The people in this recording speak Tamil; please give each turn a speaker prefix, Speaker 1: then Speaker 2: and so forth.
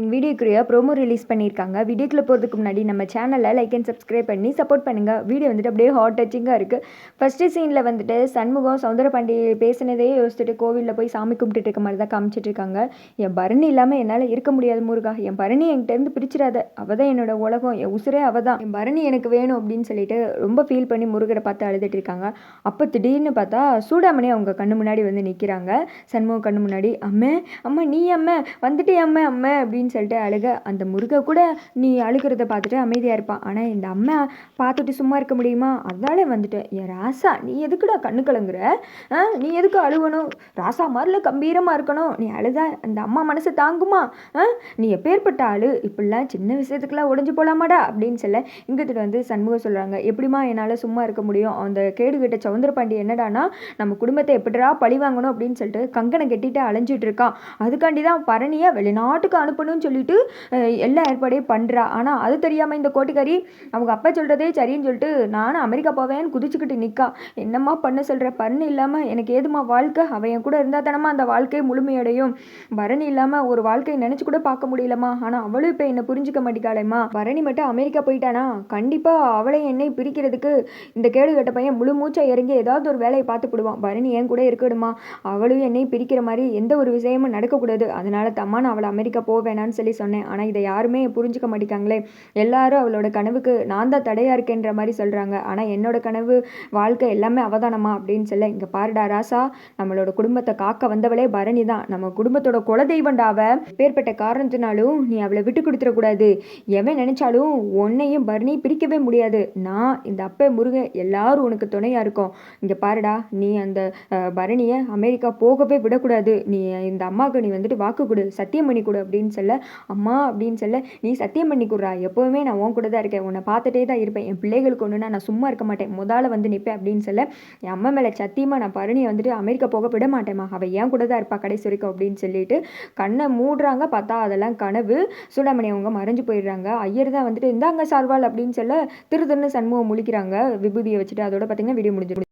Speaker 1: எங்கள் வீடியோக்குரிய ப்ரோமோ ரிலீஸ் பண்ணியிருக்காங்க. வீடியோக்குள்ளே போகிறதுக்கு முன்னாடி நம்ம சேனலை லைக் அண்ட் சப்ஸ்கிரைப் பண்ணி சப்போர்ட் பண்ணுங்கள் வீடியோ வந்துட்டு அப்படியே ஹாட் டச்சிங்காக இருக்குது ஃபஸ்ட்டு சீனில் வந்துட்டு சண்முகம் சௌந்தரபாண்டி பேசினதே யோசிச்சுட்டு கோவிலில் போய் சாமி கும்பிட்டுட்டு இருக்க மாதிரி தான் காமிச்சிட்ருக்காங்க என் பரணி இல்லாமல் என்னால் இருக்க முடியாது முருகா. என் பரணி என்கிட்டேருந்து பிரிச்சிடாத. அவள் தான் என்னோட உலகம். என் உசுரே அவள் தான். என் பரணி எனக்கு வேணும் அப்படின்னு சொல்லிட்டு ரொம்ப ஃபீல் பண்ணி முருகரை பார்த்து அழுதுட்டு இருக்காங்க. அப்போ திடீர்னு பார்த்தா சூடாமணி அவங்க கண்ணு முன்னாடி வந்து நிற்கிறாங்க சண்முகம் கண்ணு முன்னாடி அம்மே அம்மா நீ அம்மா வந்துட்டே அம்மா அம்மா? அப்படின்னு அப்படின்னு சொல்லிட்டு அழுக அந்த முருகை கூட நீ அழுகிறத பார்த்துட்டு அமைதியாக இருப்பான். ஆனால் இந்த அம்மா பார்த்துட்டு சும்மா இருக்க முடியுமா? அதாலே வந்துட்டு என் ராசா நீ எதுக்குடா கண்ணு கலங்குற? ஆ நீ எதுக்கு அழுகணும் ராசா மாதிரில கம்பீரமாக இருக்கணும். நீ அழுதா அந்த அம்மா மனசு தாங்குமா? நீ எப்பேற்பட்ட ஆளு? இப்படிலாம் சின்ன விஷயத்துக்குலாம் உடஞ்சி போகலாமாடா அப்படின்னு சொல்ல இங்கிட்டு வந்து சண்முகம் சொல்கிறாங்க எப்படிம்மா என்னால் சும்மா இருக்க முடியும்? அந்த கேடு கிட்ட சவுந்தரபாண்டி என்னடானா நம்ம குடும்பத்தை எப்படிடா பழி வாங்கணும்? அப்படின்னு சொல்லிட்டு கங்கனை கட்டிட்டு அலைஞ்சிட்டு இருக்கான். அதுக்காண்டி தான் பரணியை வெளிநாட்டுக்கு அனுப்பணும் அனுப்பணும்னு சொல்லிட்டு எல்லா ஏற்பாடையும் பண்ணுறா ஆனால் அது தெரியாமல் இந்த கோட்டிக்காரி அவங்க அப்பா சொல்கிறதே சரின்னு சொல்லிட்டு நானும் அமெரிக்கா போவேன்னு குதிச்சுக்கிட்டு நிற்கா என்னம்மா பண்ண சொல்கிற பரணி இல்லாமல் எனக்கு ஏதுமா வாழ்க்கை? அவன் என் கூட இருந்தால் தானம்மா அந்த வாழ்க்கை முழுமையடையும் பரணி இல்லாமல் ஒரு வாழ்க்கையை நினச்சி கூட பார்க்க முடியலம்மா. ஆனால் அவளும் இப்போ என்னை புரிஞ்சுக்க மாட்டேங்காளேம்மா பரணி மட்டும் அமெரிக்கா போயிட்டானா? கண்டிப்பாக அவளை என்னை பிரிக்கிறதுக்கு இந்த கேடு கட்ட பையன் முழு மூச்சா இறங்கி ஏதாவது ஒரு வேலையை பார்த்து போடுவான். பரணி என் கூட இருக்கணுமா? அவளும் என்னை பிரிக்கிற மாதிரி எந்த ஒரு விஷயமும் நடக்கக்கூடாது. அதனால தம்மா நான் அவளை அமெரிக்கா போவேணான்னு சொல்லி சொன்னேன். ஆனால் இதை யாருமே புரிஞ்சுக்க மாட்டேங்காங்களே எல்லாரும் அவளோட கனவுக்கு நான் தான் தடையாக இருக்கேன்ற மாதிரி சொல்கிறாங்க ஆனால் என்னோட கனவு வாழ்க்கை எல்லாமே அவதானமா அப்படின்னு சொல்ல இங்கே பாருடா ராசா நம்மளோட குடும்பத்தை காக்க வந்தவளே பரணி தான். நம்ம குடும்பத்தோட குலதெய்வண்டாவ பேர்பட்ட காரணத்தினாலும் நீ அவளை விட்டு கொடுத்துடக்கூடாது. எவன் நினைச்சாலும் உன்னையும் பரணி பிரிக்கவே முடியாது. நான் இந்த அப்பே முருகன் எல்லாரும் உனக்கு துணையாக இருக்கும். இங்கே பாருடா நீ அந்த பரணியை அமெரிக்கா போகவே விடக்கூடாது. நீ இந்த அம்மாவுக்கு நீ வந்துட்டு வாக்கு கொடு சத்தியம் பண்ணி கொடு அப்படின்னு சொல்ல அம்மா அப்படின்னு சொல்ல நீ சத்தியம் பண்ணி கொடுறா எப்போவுமே நான் உன் கூட தான் இருக்கேன். உன்னை பார்த்துட்டே தான் இருப்பேன். என் பிள்ளைகளுக்கு ஒன்றுனா நான் சும்மா இருக்க மாட்டேன். முதல்ல வந்து நிற்பேன் அப்படின்னு சொல்ல என் அம்மா மேலே சத்தியமாக நான் பரணியை வந்துட்டு அமெரிக்கா போக விட மாட்டேம்மா. அவள் ஏன் கூட தான் இருப்பா கடைசி வரைக்கும் அப்படின்னு சொல்லிட்டு கண்ணை மூடுறாங்க. பார்த்தா அதெல்லாம் கனவு. சூடாமணி அவங்க மறைஞ்சு போயிடுறாங்க. ஐயர் தான் வந்துட்டு இந்தாங்க சார்வால் அப்படின்னு சொல்ல திரு திருன்னு சண்முகம் முழிக்கிறாங்க. விபூதியை வச்சுட்டு அதோட பார்த்தீங்கன்னா வீடியோ முடிஞ்சிடும்.